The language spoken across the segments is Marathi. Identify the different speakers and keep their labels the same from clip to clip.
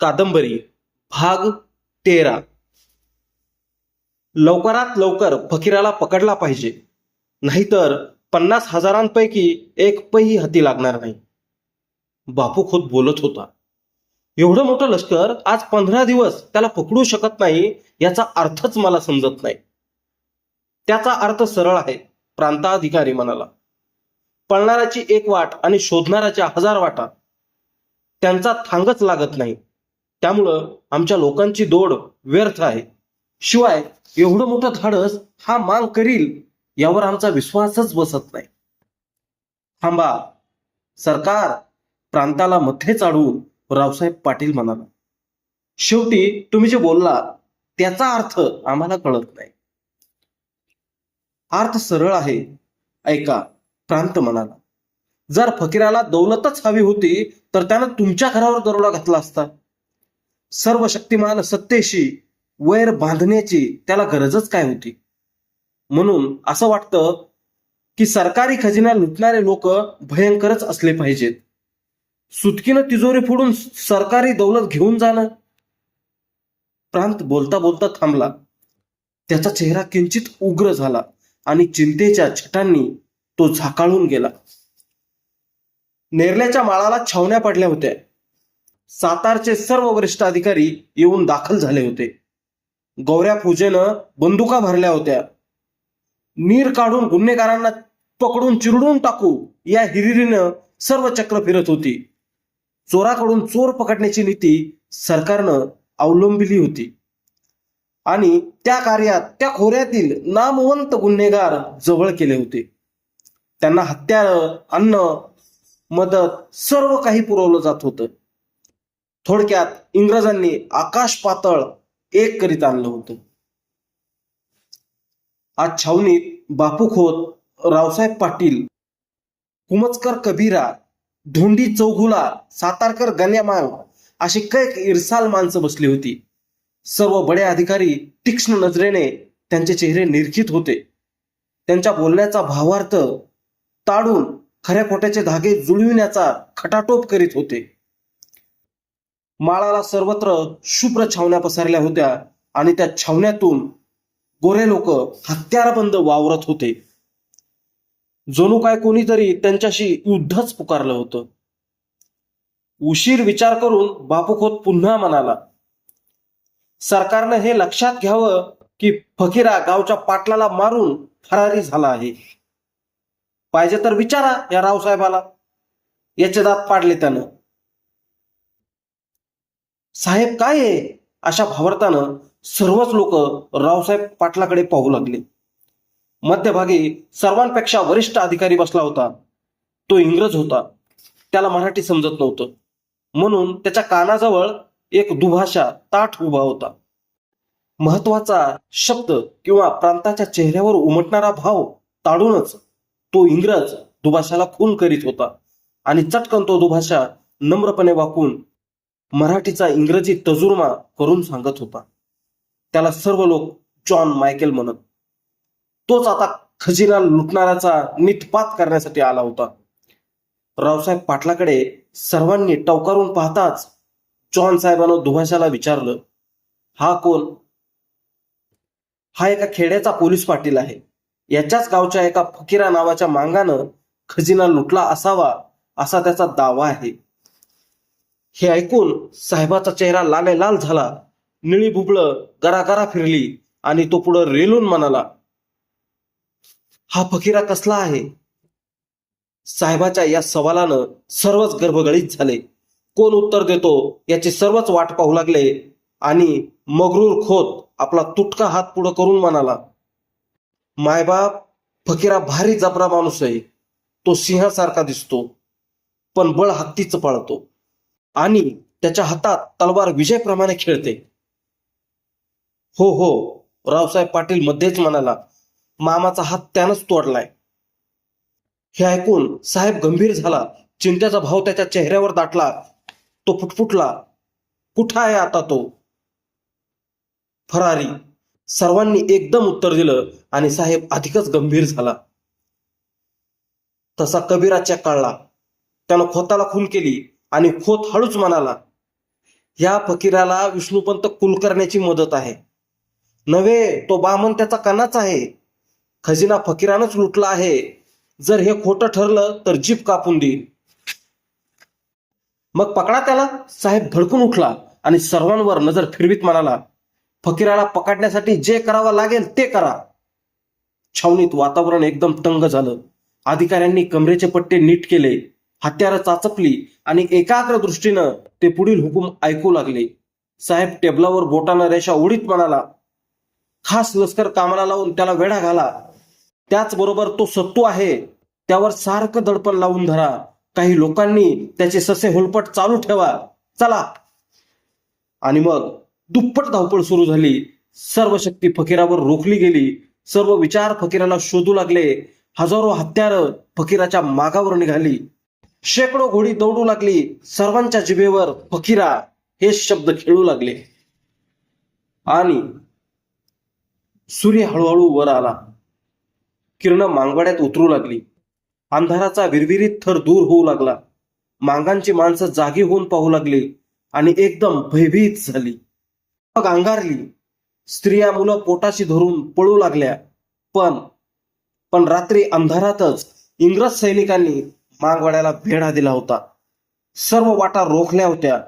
Speaker 1: कादंबरी भाग तेरा. लवकरात लवकर फकीराला पकडला पाहिजे. नाहीतर पन्नास हजारांपैकी एक पैही हाती लागणार नाही. बापू खोत बोलत होता. एवढं मोठं लष्कर आज पंधरा दिवस त्याला पकडू शकत नाही याचा अर्थच मला समजत नाही. त्याचा अर्थ सरळ आहे प्रांताधिकारी म्हणाला. पळणाऱ्याची एक वाट आणि शोधणाऱ्याच्या हजार वाटा. त्यांचा थांगच लागत नाही. त्यामुळं आमच्या लोकांची दोड व्यर्थ आहे. शिवाय एवढं मोठं धाडस हा मांग करील यावर आमचा विश्वासच बसत नाही. थांबा. सरकार प्रांताला मथे चाडून रावसाहेब पाटील म्हणाला. शेवटी तुम्ही जे बोलला त्याचा अर्थ आम्हाला कळत नाही. अर्थ सरळ आहे. ऐका प्रांत म्हणाला. जर फकीराला दौलतच हवी होती तर त्यानं तुमच्या घरावर दरोडा घातला असता. सर्व शक्तिमान सत्तेशी वैर बांधण्याची त्याला गरजच काय होती? म्हणून असं वाटतं की सरकारी खजिना लुटणारे लोक भयंकरच असले पाहिजेत. सुतकीनं तिजोरी फोडून सरकारी दौलत घेऊन जाणं. प्रांत बोलता बोलता थांबला. त्याचा चेहरा किंचित उग्र झाला आणि चिंतेच्या छटांनी तो झाकाळून गेला. नेरल्याच्या माळाला छावण्या पडल्या होत्या. सातारचे सर्व वरिष्ठ अधिकारी येऊन दाखल झाले होते. गौऱ्या पूजेनं बंदुका भरल्या होत्या. नीर काढून गुन्हेगारांना पकडून चिरडून टाकू या हिरिरीनं सर्व चक्र फिरत होती. चोराकडून चोर पकडण्याची नीती सरकारनं अवलंबिली होती. आणि त्या कार्यात त्या खोऱ्यातील नामवंत गुन्हेगार जवळ केले होते. त्यांना हत्यार अन्न मदत सर्व काही पुरवलं जात होतं. थोडक्यात इंग्रजांनी आकाश पातळ एक करीत आणलं होतं. आज छावणीत बापू खोत रावसाहेब पाटील कुमचकर कबीरा धोंडी चौघुला सातारकर गण्यामांग अशी कैक इरसाल माणसं बसली होती. सर्व बडे अधिकारी तीक्ष्ण नजरेने त्यांचे चेहरे निरखित होते. त्यांच्या बोलण्याचा भावार्थ ताडून खऱ्या खोट्याचे धागे जुळविण्याचा खटाटोप करीत होते. माळाला सर्वत्र शुभ्र छावण्या पसरल्या होत्या आणि त्या छावण्यातून गोरे लोक हत्यारबंद वावरत होते. जणू काय कोणीतरी त्यांच्याशी युद्धच पुकारलं होतं. उशीर विचार करून बापूखोत पुन्हा म्हणाला सरकारनं हे लक्षात घ्यावं की फकीरा गावच्या पाटलाला मारून फरारी झाला आहे. पाहिजे तर विचारा या रावसाहेबाला. याचे दात पाडले त्यानं. साहेब काय आहे? अशा भावार्थानं सर्वच लोक रावसाहेब पाटलाकडे पाहू लागले. मध्यभागी सर्वांपेक्षा वरिष्ठ अधिकारी बसला होता. तो इंग्रज होता. त्याला मराठी समजत नव्हतं. म्हणून त्याच्या कानाजवळ एक दुभाषा ताठ उभा होता. महत्त्वाचा शब्द किंवा प्रांताच्या चेहऱ्यावर उमटणारा भाव ताडूनच तो इंग्रज दुभाषाला खून करीत होता. आणि चटकन तो दुभाषा नम्रपणे वाकून मराठीचा इंग्रजी तजुर्मा करून सांगत होता. त्याला सर्व लोक जॉन मायकेल म्हणत. तोच आता खजिना लुटणाऱ्याचा नितपात करण्यासाठी आला होता. रावसाहेब पाटलाकडे सर्वांनी टवकारून पाहताच जॉन साहेबानं दुभाषाला विचारलं हा कोण? हा एका खेड्याचा पोलीस पाटील आहे. याच्याच गावच्या एका फकीरा नावाच्या मांगानं खजिना लुटला असावा असा त्याचा दावा आहे. हे ऐकून साहेबाचा चेहरा लाले लाल झाला. निळी बुबळं गरागरा फिरली आणि तो पुढं रेलून म्हणाला हा फकीरा कसला आहे? साहेबाच्या या सवालानं सर्वच गर्भगळीत झाले. कोण उत्तर देतो याची सर्वच वाट पाहू लागले आणि मगरूर खोत आपला तुटका हात पुढं करून म्हणाला मायबाप फकीरा भारी जबरा माणूस आहे. तो सिंहासारखा दिसतो पण बळ हत्तीच पाळतो. आणि त्याच्या हातात तलवार विजयप्रमाणे खेळते. हो हो रावसाहेब पाटील मध्येच म्हणाला मामाचा हात त्यानंच तोडलाय. हे ऐकून साहेब गंभीर झाला. चिंतेचा भाव त्याच्या चेहऱ्यावर दाटला. तो फुटफुटला कुठं आहे आता तो? फरारी. सर्वांनी एकदम उत्तर दिलं आणि साहेब अधिकच गंभीर झाला. तसा कबीरा चेक काढला त्यानं खोताला खून केली. आणि खोत हळूच म्हणाला या फकीराला विष्णुपंत कुलकर्ण्याची मदत आहे. नव्हे तो बामन त्याचा कणाच आहे. खजिना फकीरानच लुटला आहे. जर हे खोटं ठरलं तर जीप कापून देईल मग पकडा त्याला. साहेब भडकून उठला आणि सर्वांवर नजर फिरवीत म्हणाला फकीराला पकडण्यासाठी जे करावं लागेल ते करा. छावणीत वातावरण एकदम तंग झालं. अधिकाऱ्यांनी कमरेचे पट्टे नीट केले. हत्यार चाचपली आणि एकाग्र दृष्टीनं ते पुढील हुकूम ऐकू लागले. साहेब टेबलावर बोटानं रेषा उडीत म्हणाला खास लष्कर कामाला लावून त्याला वेढा घाला. त्याचबरोबर तो सत्तू आहे. त्यावर सारखं दडपण लावून धरा. काही लोकांनी त्याचे ससे होलपट चालू ठेवा. चला. आणि मग दुप्पट धावपळ सुरू झाली. सर्व शक्ती फकीरावर रोखली गेली. सर्व विचार फकीराला शोधू लागले. हजारो हत्यार फकीराच्या मागावर निघाली. शेकडो घोडी दौडू लागली. सर्वांच्या जिभेवर फकीरा हे शब्द खेळू लागले. आणि सूर्य हळूहळू वर आला. किरण मांगवाड्यात उतरू लागली. अंधाराचा विरविरीत थर दूर होऊ लागला. मांगांची माणसं जागी होऊन पाहू लागली आणि एकदम भयभीत झाली. मग अंगारली. स्त्रिया मुलं पोटाशी धरून पळू लागल्या. पण पण रात्री अंधारातच इंग्रज सैनिकांनी मांगवाड्याला भेडा दिला होता. सर्व वाटा रोखल्या होत्या.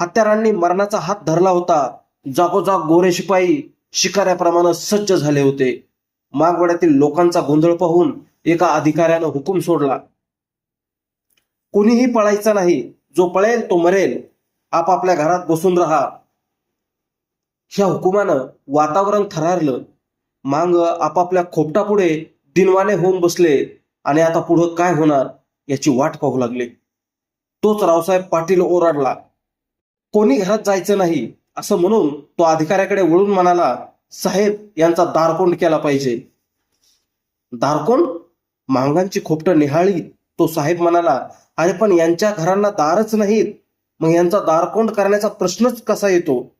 Speaker 1: हत्यारांनी मरणाचा हात धरला होता. जागोजाग गोरे शिपाई शिकाऱ्याप्रमाणे सज्ज झाले होते. मागवाड्यातील लोकांचा गोंधळ पाहून एका अधिकाऱ्यानं हुकूम सोडला. कोणीही पळायचा नाही. जो पळेल तो मरेल. आपापल्या घरात बसून राहा. ह्या हुकुमानं वातावरण थरारलं. मांग आपापल्या खोपटापुढे दिनवाने होऊन बसले. आणि आता पुढं काय होणार? याची वाट पाहू लागले. तोच रावसाहेब पाटील ओरडला कोणी घरात जायचं नाही असं म्हणून तो अधिकाऱ्याकडे वळून म्हणाला साहेब यांचा दारकोंड केला पाहिजे. दारकोंड? मांगांची खोपटं निहाळी तो साहेब म्हणाला अरे पण यांच्या घरांना दारच नाहीत. मग यांचा दारकोंड करण्याचा प्रश्नच कसा येतो?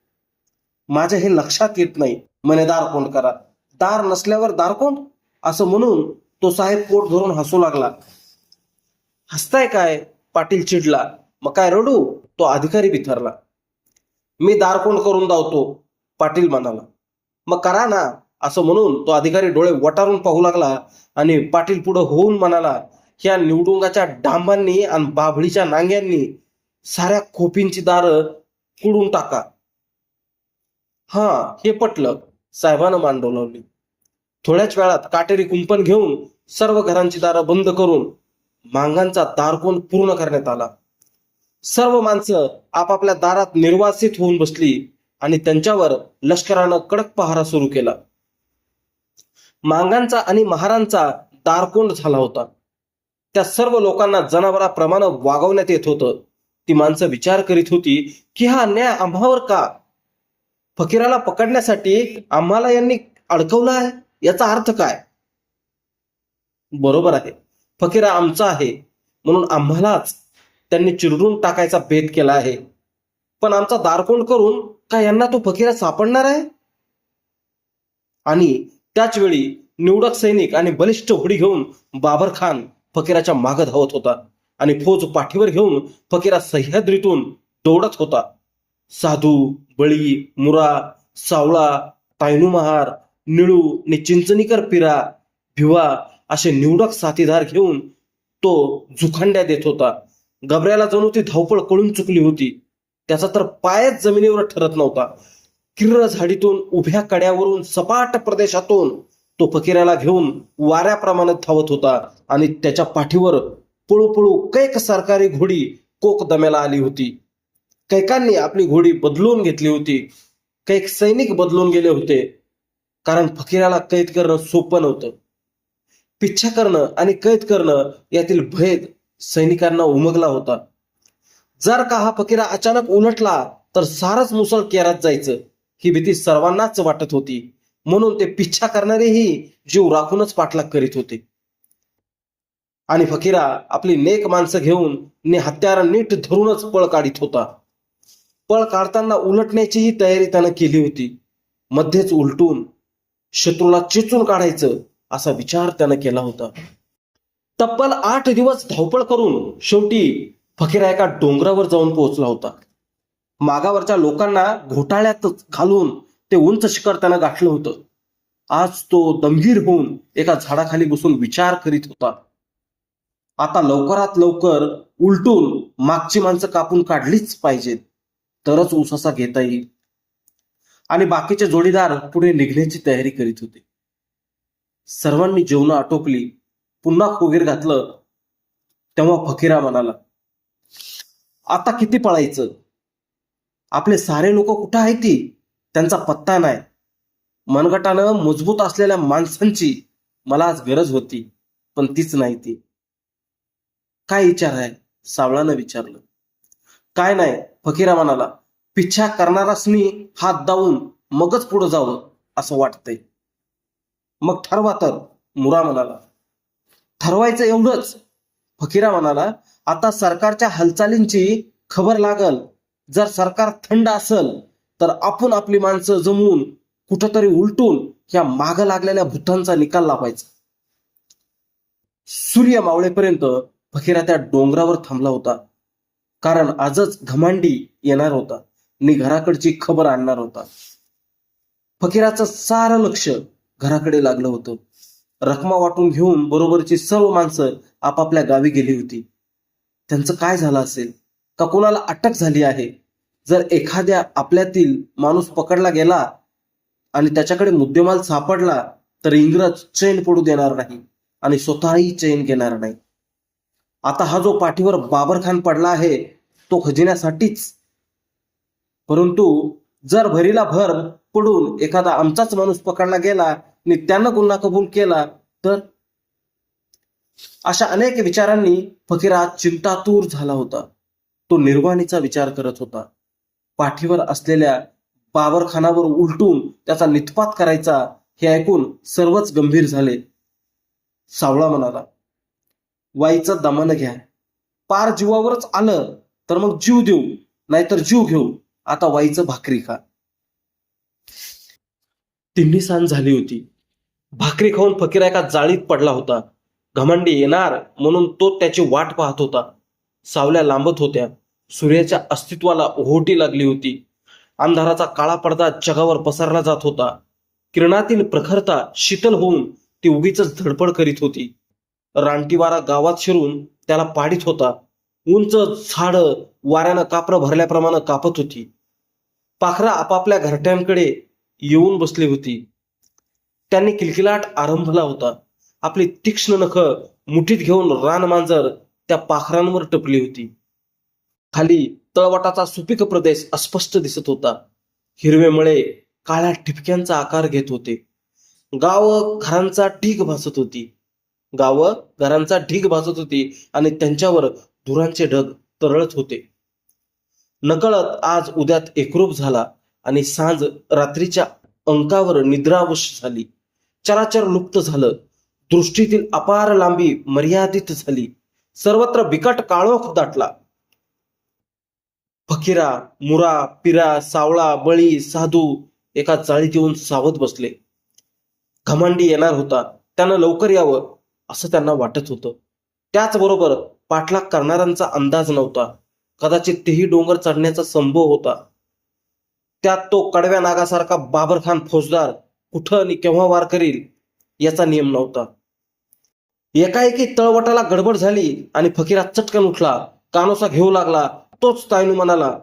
Speaker 1: माझ्या हे लक्षात येत नाही. म्हणे दारकोंड करा. दार नसल्यावर दारकोंड? असं म्हणून तो साहेब पोट धरून हसू लागला. हसताय काय पाटील चिडला. मग काय रडू? तो अधिकारी बिथरला मी दारकोंड करून धावतो पाटील म्हणाला. मग करा ना असं म्हणून तो अधिकारी डोळे वटारून पाहू लागला आणि पाटील पुढे होऊन म्हणाला ह्या निवडुंगाच्या डांबांनी आणि बाभळीच्या नांग्यांनी साऱ्या खोपींची दारं कुडून टाका. हा हे पटलं साहेबानं मान डोलावली थोड्याच वेळात काटेरी कुंपण घेऊन सर्व घरांची दारं बंद करून मांगांचा दारकोंड पूर्ण करण्यात आला. सर्व माणसं आपापल्या दारात निर्वासित होऊन बसली आणि त्यांच्यावर लष्करानं कडक पहारा सुरू केला. मांगांचा आणि महारांचा दारकोंड झाला होता. त्या सर्व लोकांना जनावराप्रमाणे वागवण्यात येत होतं. ती माणसं विचार करीत होती की हा अन्याय आम्हावर का? फकीराला पकडण्यासाठी आम्हाला यांनी अडकवलं आहे? याचा अर्थ काय? बरोबर आहे. फकीरा आमचा आहे. म्हणून आम्हालाच त्यांनी चिरडून टाकायचा भेद केला आहे. पण आमचा दारकोंड करून का यांना तो फकीरा सापडणार आहे? आणि त्याच वेळी निवडक सैनिक आणि बलिष्ठ होडी घेऊन बाबर खान फकीराच्या मागं धावत होता. आणि फौज पाठीवर घेऊन फकीरा सह्याद्रीतून दौडत होता. साधू बळी मुरा सावळा तायनू महार निळू आणि चिंचणीकर पिरा भिवा असे निवडक साथीदार घेऊन तो झुखांड्या देत होता. गबऱ्याला जणू ती धावपळ कळून चुकली होती. त्याचा तर पायच जमिनीवर ठरत नव्हता. किर्र झाडीतून उभ्या कड्यावरून सपाट प्रदेशातून तो फकीराला घेऊन वाऱ्याप्रमाणे धावत होता आणि त्याच्या पाठीवर पळू पळू कैक सरकारी घोडी कोक दम्याला आली होती. कैकांनी आपली घोडी बदलून घेतली होती. कैक सैनिक बदलून गेले होते. कारण फकीराला कैद करणं सोपं नव्हतं. पिच्छा करणं आणि कैद करणं यातील भेद सैनिकांना उमगला होता. जर का हा फकीरा अचानक उलटला तर सारच मुसळ केरात जायचं. ही भीती सर्वांनाच वाटत होती. म्हणून ते पिच्छा करणारेही जीव राखूनच पाठलाग करीत होते. आणि फकीरा आपली नेक माणसं घेऊन ने हत्यारा नीट धरूनच पळ काढित होता. पळ काढताना उलटण्याचीही तयारी त्यानं केली होती. मध्येच उलटून शत्रूला चिचून काढायचं असा विचार त्यानं केला होता. तब्बल आठ दिवस धावपळ करून शेवटी फकीरा एका डोंगरावर जाऊन पोहोचला होता. मागावरच्या लोकांना घोटाळ्यातच घालून ते उंच शिखर त्यानं गाठलं होतं. आज तो दमगीर होऊन एका झाडाखाली बसून विचार करीत होता. आता लवकरात लवकर उलटून मागची माणसं कापून काढलीच पाहिजेत. तरच उसासा घेता येईल. आणि बाकीचे जोडीदार पुढे निघण्याची तयारी करीत होते. सर्वांनी जेवणं आटोपली पुन्हा खोगीर घातलं तेव्हा फकीरा म्हणाला आता किती पळायचं? आपले सारे लोक कुठं आहेत ती? त्यांचा पत्ता नाही. मनगटानं मजबूत असलेल्या माणसांची मला आज गरज होती पण तीच नाही ती. काय विचार आहे? सावळानं विचारलं. काय नाही फकीरा म्हणाला. पिच्छा करणारासनी हात दावून मगच पुढे जावं असं वाटतंय. मग ठरवा तर मुरा म्हणाला. ठरवायचं एवढंच. फकीरा म्हणाला आता सरकारच्या हालचालींची खबर लागल. जर सरकार थंड असल तर आपण आपली माणसं जमवून कुठंतरी उलटून या माग लागलेल्या भूतांचा निकाल लावायचा. सूर्य मावळेपर्यंत फकीरा त्या डोंगरावर थांबला होता. कारण आजच घमांडी येणार होता. आणि घराकडची खबर आणणार होता. फकीराचं सारं लक्ष घराकडे लागलं होतं. रकमा वाटून घेऊन बरोबरची सर्व माणसं आपापल्या गावी गेली होती. त्यांचं काय झालं असेल? का कोणाला अटक झाली आहे? जर एखाद्या आपल्यातील माणूस पकडला गेला आणि त्याच्याकडे मुद्देमाल सापडला तर इंग्रज चैन पडू देणार नाही आणि स्वतःही चैन घेणार नाही. आता हा जो पाठीवर बाबर खान पडला आहे तो खजिन्यासाठीच. परंतु जर भरीला भर पडून एखादा आमचाच माणूस पकडला गेला आणि त्यानं गुन्हा कबूल केला तर अशा अनेक विचारांनी फकीरा चिंतातूर झाला होता. तो निर्वाणीचा विचार करत होता. पाठीवर असलेल्या बाबरखानावर उलटून त्याचा नितपात करायचा हे ऐकून सर्वच गंभीर झाले. सावळा म्हणाला वाईचं दमन घ्या. पार जीवावरच आलं तर मग जीव देऊ नाहीतर जीव घेऊ. आता वाईचं भाकरी खा. तिन्ही सांज झाली होती. भाकरी खाऊन फकीरा एका जाळीत पडला होता. घमंडी येणार म्हणून तो त्याची वाट पाहत होता. सावल्या लांबत होत्या. सूर्याच्या अस्तित्वाला ओहोटी लागली होती. अंधाराचा काळा पडदा जगावर पसरला जात होता. किरणातील प्रखरता शीतल होऊन ती उगीच धडपड करीत होती. रानटीवारा गावात शिरून त्याला पाडीत होता. उंच झाड वाऱ्यानं कापरं भरल्याप्रमाणे कापत होती. पाखरा आपापल्या घरट्यांकडे येऊन बसली होती. त्यांनी किलकिलाट आरंभला होता. आपली तीक्ष्ण नख मुठीत घेऊन रान मांजर त्या पाखरांवर टपली होती. खाली तळवटाचा सुपीक प्रदेश अस्पष्ट दिसत होता. हिरवे मळे काळ्या ठिपक्यांचा आकार घेत होते. गाव घरांचा ढीग भासत होती. गाव घरांचा ढीग भासत होती आणि त्यांच्यावर धुरांचे ढग तरळत होते. नकळत आज उद्यात एकरूप झाला आणि सांज रात्रीच्या अंकावर निद्रावश झाली. चराचर लुप्त झालं. दृष्टीतील अपार लांबी मर्यादित झाली. सर्वत्र बिकट काळोख दाटला. फकीरा मुरा पिरा सावळा बळी साधू एका चाळीत येऊन सावध बसले. घमांडी येणार होता. त्यानं लवकर यावं असं त्यांना वाटत होतं. त्याचबरोबर पाठलाग करणाऱ्यांचा अंदाज नव्हता. कदाचित तेही डोंगर चढण्याचा संभव होता. त्यात तो कडव्या नागासारखा बाबरखान फौजदार कुठं आणि केव्हा वार करील याचा नियम नव्हता. एकाएकी तळवटाला गडबड झाली आणि फकीरा चटकन उठला कानोसा घेऊ लागला तोच तायनू म्हणाला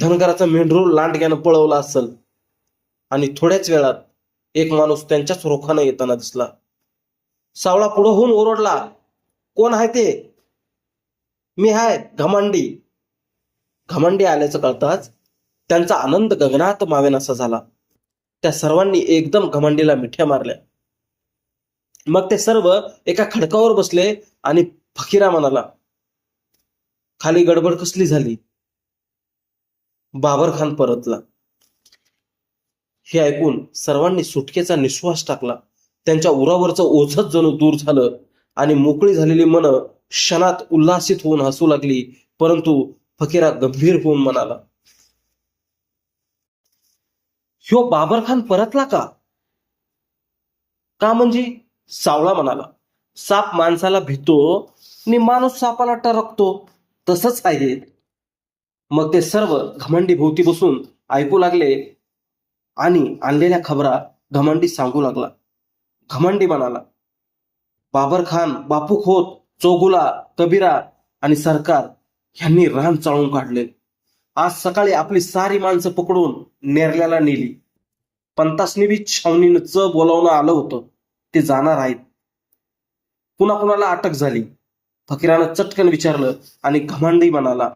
Speaker 1: धनगराचा मेंढरू लांडग्यानं पळवला असल. आणि थोड्याच वेळात एक माणूस त्यांच्याच रोखानं येताना दिसला. सावळा पुढं होऊन ओरडला कोण आहे ते? मी हाय घमांडी. घमांडी आल्याचं कळताच त्यांचा आनंद गगनात मावेनासा झाला. त्या सर्वांनी एकदम घमांडीला मिठ्या मारल्या. मग ते सर्व एका खडकावर बसले आणि फकीरा म्हणाला खाली गडबड कसली झाली? बाबर खान परतला. हे ऐकून सर्वांनी सुटकेचा निश्वास टाकला. त्यांच्या उरावरचं ओझत जणू दूर झालं आणि मोकळी झालेली मन क्षणात उल्हासित होऊन हसू लागली परंतु फकीरा गंभीर होऊन म्हणाला ह्यो बाबर खान परतला का? का म्हणजे? सावळा म्हणाला. साप माणसाला भितो आणि माणूस सापाला टरकतो. तसंच आहे. मग ते सर्व घमंडी भोवती बसून ऐकू लागले आणि आणलेल्या खबरा घमंडी सांगू लागला. घमंडी म्हणाला बाबर खान बापू खोत चोगुला कबीरा आणि सरकार ह्यांनी रान चाळून काढले आज सकाळी आपली सारी माणसं पकडून नेरल्याला नेली. पंतासनी बी छावणीनं च बोलावणं आलं होतं. ते जाणार आहेत. पुन्हा कुणाला अटक झाली. फकीरानं चटकन विचारलं आणि घमांडी म्हणाला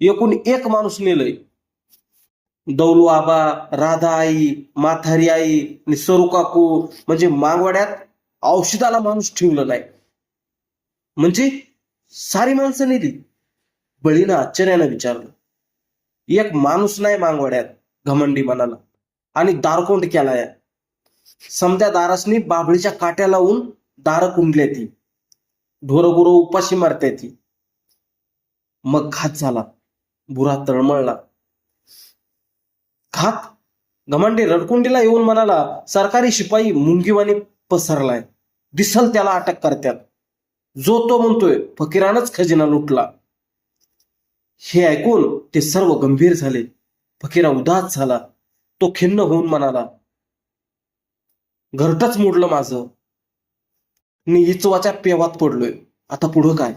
Speaker 1: एकूण एक माणूस नेलंय. दौलू आबा राधा आई माथारी आई आणि सरू काकू म्हणजे मागवाड्यात औषधाला माणूस ठेवलं नाही. म्हणजे सारी माणसं नेली. बळीनं आश्चर्यानं विचारलं एक माणूस नाही मांगवड्यात घमंडी म्हणाला आणि दारकोंड केलाय. समत्या दारासनी बाबळीच्या काट्या लावून दार कुंडल्या ती. ढोरगुरो उपाशी मारते ती. मग घात झाला. बुरा तळमळला. घात? घमंडी रडकुंडीला येऊन म्हणाला सरकारी शिपाई मुंगीवाणी पसरलाय. दिसल त्याला अटक करत्यात. जो तो म्हणतोय फकीरानच खजिना लुटला. हे ऐकून ते सर्व गंभीर झाले. फकीरा उदास झाला. तो खिन्न होऊन म्हणाला घरटच मोडलं माझं. मी इचवाच्या पेवात पडलोय. आता पुढं काय?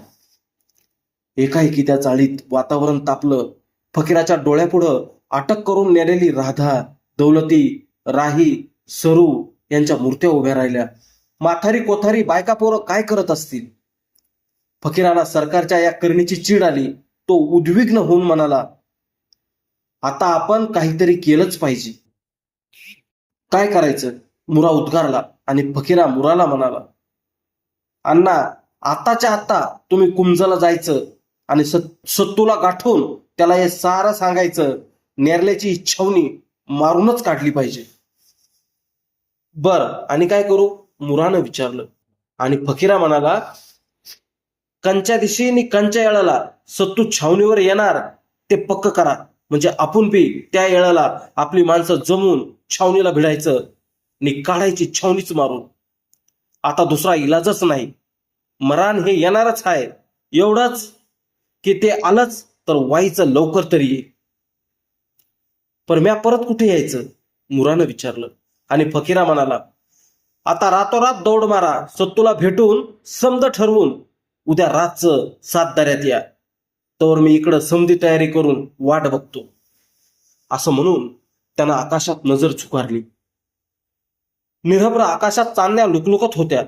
Speaker 1: एकाएकी त्या चाळीत वातावरण तापलं. फकीराच्या डोळ्यापुढं अटक करून नेलेली राधा दौलती राही सरू यांच्या मूर्त्या उभ्या राहिल्या. माथारी कोथारी बायका पोरं काय करत असतील? फकीराला सरकारच्या या करणीची चीड आली. तो उद्विग्न होऊन म्हणाला आता आपण काहीतरी केलंच पाहिजे. काय करायचं? मुरा उद्गारला आणि फकीरा मुराला म्हणाला अण्णा आताच्या आता तुम्ही कुंजला जायचं आणि सत्तूला गाठून त्याला हे सारं सांगायचं नेरल्याची इच्छावणी मारूनच काढली पाहिजे. बर आणि काय करू? मुरानं विचारलं आणि फकीरा म्हणाला कंच्या दिवशी आणि कंच्या याळाला सत्तू छावणीवर येणार ते पक्क करा. म्हणजे आपण बी त्या येळाला आपली माणसं जमून छावणीला भिडायचं आणि काढायची छावणीच मारून. आता दुसरा इलाजच नाही. मरान हे येणारच आहे. एवढंच की ते आलंच तर व्हायचं लवकर तरी ये पर म्या परत कुठे यायचं? मुरानं विचारलं. आणि फकीरा म्हणाला आता रातोरात दौड मारा. सत्तूला भेटून समज ठरवून उद्या रातचं सात दऱ्यात या. तर मी इकडं समधी तयारी करून वाट बघतो. असं म्हणून त्यानं आकाशात नजर चुकारली. निरभ्र आकाशात चांदण्या लुकलुकत होत्या.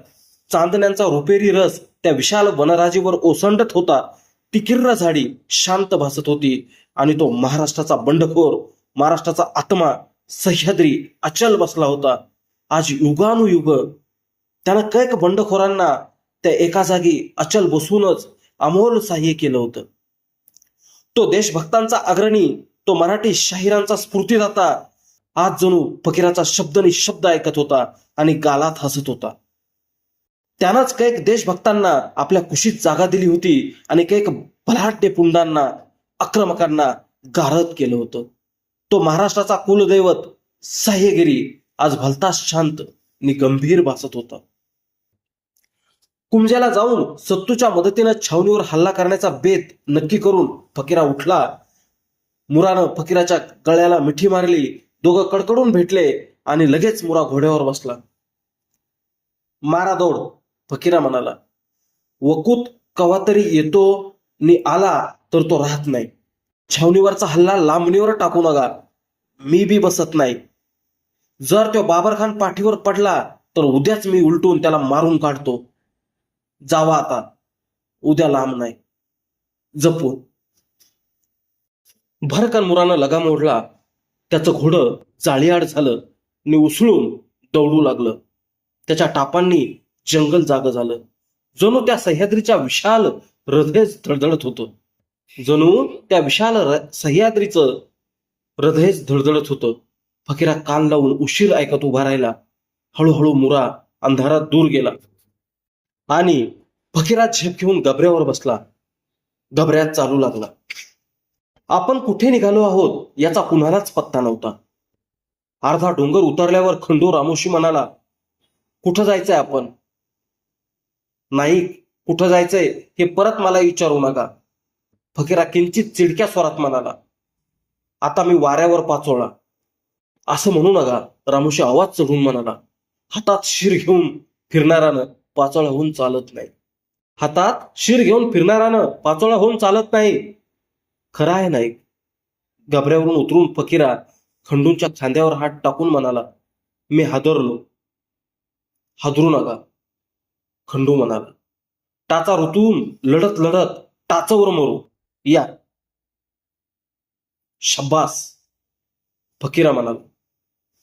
Speaker 1: चांदण्यांचा रुपेरी रस त्या विशाल वनराजीवर ओसंडत होता. ती किर्र झाडी शांत भासत होती आणि तो महाराष्ट्राचा बंडखोर महाराष्ट्राचा आत्मा सह्याद्री अचल बसला होता. आज युगानुयुग. त्यानं कैक बंडखोरांना त्या एका जागी अचल बसूनच अमोल सहाय्य केलं होतं. तो देशभक्तांचा अग्रणी तो मराठी शाहिरांचा स्फूर्तीदाता. आज जणू फकीराचा शब्द शब्द ऐकत होता आणि गालात हसत होता. त्यानंच कैक देशभक्तांना आपल्या कुशीत जागा दिली होती आणि कैक बलाढ्य पुंडांना आक्रमकांना गारद केलं होतं. तो महाराष्ट्राचा कुलदैवत सह्यगिरी आज भलताच शांत आणि गंभीर भासत होता. कुंजाला जाऊन सत्तूच्या मदतीनं छावणीवर हल्ला करण्याचा बेत नक्की करून फकीरा उठला. मुरानं फकीराच्या गळ्याला मिठी मारली. दोघं कडकडून भेटले आणि लगेच मुरा घोड्यावर बसला. मारा दौड फकीरा म्हणाला वकूत कवा तरी येतो नि आला तर तो राहत नाही. छावणीवरचा हल्ला लांबणीवर टाकू नका. मी बी बसत नाही. जर तो बाबरखान पाठीवर पडला तर उद्याच मी उलटून त्याला मारून काढतो. जावा आता. उद्या लांब नाही. जपून. भरकन मुरानं लगाम ओढला. त्याचं घोडं जाळीआड झालं. आणि उसळून दौडू लागलं. त्याच्या टापांनी जंगल जाग झालं. जणू त्या सह्याद्रीच्या विशाल हृदयच धडधडत होतं. जणू त्या विशाल सह्याद्रीच सह्याद्रीचं हृदयच धडधडत होतं. फकीरा कान लावून उशीर ऐकत उभा राहिला. हळूहळू मुरा अंधारात दूर गेला. आणि फकीरा झेप घेऊन गबऱ्यावर बसला. गबऱ्यात चालू लागला. आपण कुठे निघालो आहोत याचा कुणालाच पत्ता नव्हता. अर्धा डोंगर उतरल्यावर खंडू रामोशी म्हणाला कुठं जायचंय आपण? नाही कुठं जायचंय हे परत मला विचारू नका. फकीरा किंचित चिडक्या स्वरात म्हणाला आता मी वाऱ्यावर पाचोळा. असं म्हणू नका रामोशी आवाज चढून म्हणाला हातात शिर घेऊन फिरणारानं पाचोळा होऊन चालत नाही. हातात शिर घेऊन फिरणारानं पाचोळा होऊन चालत नाही. खरं आहे नाही घाबऱ्यावरून उतरून फकीरा खंडूंच्या खांद्यावर हात टाकून म्हणाला मी हादरलो. हादरू नका खंडू म्हणाला. टाचा ऋतून लढत लढत टाचावर मरू. या. शब्बास फकीरा म्हणाला.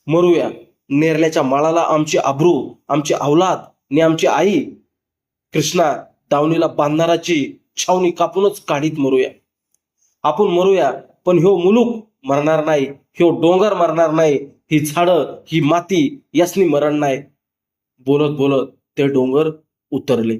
Speaker 1: मरूया. नेरल्याच्या माळाला आमची आब्रू आमची अवलाद आणि आमची आई कृष्णा दावणीला बांधणाराची छावणी कापूनच काढीत मरूया. आपण मरूया पण ह्यो मुलूक मरणार नाही ह्यो डोंगर मरणार नाही ही झाडं ही माती यासनी मरण नाही. बोलत बोलत ते डोंगर उतरले.